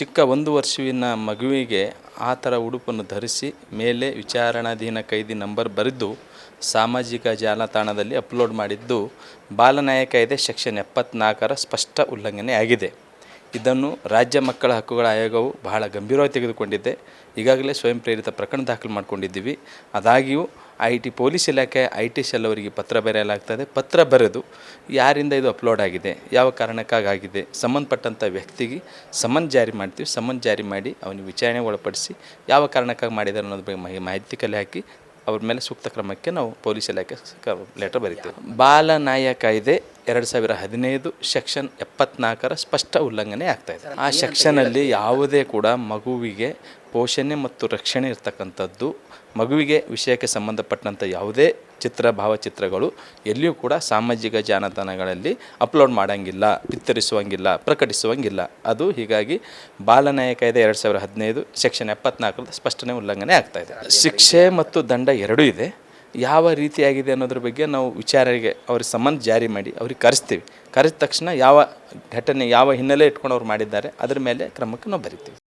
ಚಿಕ್ಕ ಒಂದು ವರ್ಷವಿನ ಮಗುವಿಗೆ ಆ ಥರ ಉಡುಪನ್ನು ಧರಿಸಿ ಮೇಲೆ ವಿಚಾರಣಾಧೀನ ಕೈದಿ ನಂಬರ್ ಬರೆದು ಸಾಮಾಜಿಕ ಜಾಲತಾಣದಲ್ಲಿ ಅಪ್ಲೋಡ್ ಮಾಡಿದ್ದು ಬಾಲನ್ಯಾಯ ಕಾಯ್ದೆ ಸೆಕ್ಷನ್ ಎಪ್ಪತ್ನಾಲ್ಕರ ಸ್ಪಷ್ಟ ಉಲ್ಲಂಘನೆ ಆಗಿದೆ. ಇದನ್ನು ರಾಜ್ಯ ಮಕ್ಕಳ ಹಕ್ಕುಗಳ ಆಯೋಗವು ಬಹಳ ಗಂಭೀರವಾಗಿ ತೆಗೆದುಕೊಂಡಿದೆ. ಈಗಾಗಲೇ ಸ್ವಯಂ ಪ್ರೇರಿತ ಪ್ರಕರಣ ದಾಖಲು ಮಾಡಿಕೊಂಡಿದ್ದೀವಿ. ಅದಾಗಿಯೂ ಐ ಟಿ ಪೊಲೀಸ್ ಇಲಾಖೆ ಐ ಟಿ ಸೆಲ್ ಅವರಿಗೆ ಪತ್ರ ಬರೆಯಲಾಗ್ತದೆ. ಪತ್ರ ಬರೆದು ಯಾರಿಂದ ಇದು ಅಪ್ಲೋಡ್ ಆಗಿದೆ, ಯಾವ ಕಾರಣಕ್ಕಾಗಿದೆ ಸಂಬಂಧಪಟ್ಟಂಥ ವ್ಯಕ್ತಿಗೆ ಸಮನ್ ಜಾರಿ ಮಾಡ್ತೀವಿ. ಸಮನ್ ಜಾರಿ ಮಾಡಿ ಅವನಿಗೆ ವಿಚಾರಣೆಗೆ ಒಳಪಡಿಸಿ ಯಾವ ಕಾರಣಕ್ಕಾಗಿ ಮಾಡಿದ್ದಾರೆ ಅನ್ನೋದ್ರ ಬಗ್ಗೆ ಮಾಹಿ- ಮಾಹಿತಿ ಕಲೆ ಹಾಕಿ ಅವ್ರ ಮೇಲೆ ಸೂಕ್ತ ಕ್ರಮಕ್ಕೆ ನಾವು ಪೊಲೀಸ್ ಇಲಾಖೆ ಲೆಟರ್ ಬರೀತೀವಿ. ಬಾಲ ನ್ಯಾಯ ಕಾಯ್ದೆ ಎರಡು ಸಾವಿರ ಹದಿನೈದು ಸೆಕ್ಷನ್ ಎಪ್ಪತ್ನಾಲ್ಕರ ಸ್ಪಷ್ಟ ಉಲ್ಲಂಘನೆ ಆಗ್ತಾ ಇದೆ. ಆ ಸೆಕ್ಷನಲ್ಲಿ ಯಾವುದೇ ಕೂಡ ಮಗುವಿಗೆ ಪೋಷಣೆ ಮತ್ತು ರಕ್ಷಣೆ ಇರ್ತಕ್ಕಂಥದ್ದು ಮಗುವಿಗೆ ವಿಷಯಕ್ಕೆ ಸಂಬಂಧಪಟ್ಟಂಥ ಯಾವುದೇ ಚಿತ್ರ ಭಾವಚಿತ್ರಗಳು ಎಲ್ಲಿಯೂ ಕೂಡ ಸಾಮಾಜಿಕ ಜಾಲತಾಣಗಳಲ್ಲಿ ಅಪ್ಲೋಡ್ ಮಾಡೋಂಗಿಲ್ಲ ಬಿತ್ತರಿಸುವಂಗಿಲ್ಲ ಪ್ರಕಟಿಸುವಂಗಿಲ್ಲ. ಅದು ಹೀಗಾಗಿ ಬಾಲನ್ಯಾಯ ಕಾಯ್ದೆ ಎರಡು ಸಾವಿರ ಹದಿನೈದು ಸೆಕ್ಷನ್ ಎಪ್ಪತ್ನಾಲ್ಕರ ಸ್ಪಷ್ಟನೆ ಉಲ್ಲಂಘನೆ ಆಗ್ತಾ ಇದೆ. ಶಿಕ್ಷೆ ಮತ್ತು ದಂಡ ಎರಡೂ ಇದೆ. ಯಾವ ರೀತಿಯಾಗಿದೆ ಅನ್ನೋದ್ರ ಬಗ್ಗೆ ನಾವು ವಿಚಾರಿಗೆ ಅವ್ರಿಗೆ ಸಂಬಂಧ ಜಾರಿ ಮಾಡಿ ಅವ್ರಿಗೆ ಕರೆಸ್ತೀವಿ. ಕರೆದ ತಕ್ಷಣ ಯಾವ ಘಟನೆ ಯಾವ ಹಿನ್ನೆಲೆ ಇಟ್ಕೊಂಡು ಅವ್ರು ಮಾಡಿದ್ದಾರೆ, ಅದ್ರ ಮೇಲೆ ಕ್ರಮಕ್ಕೆ ನಾವು ಬರಿತೀವಿ.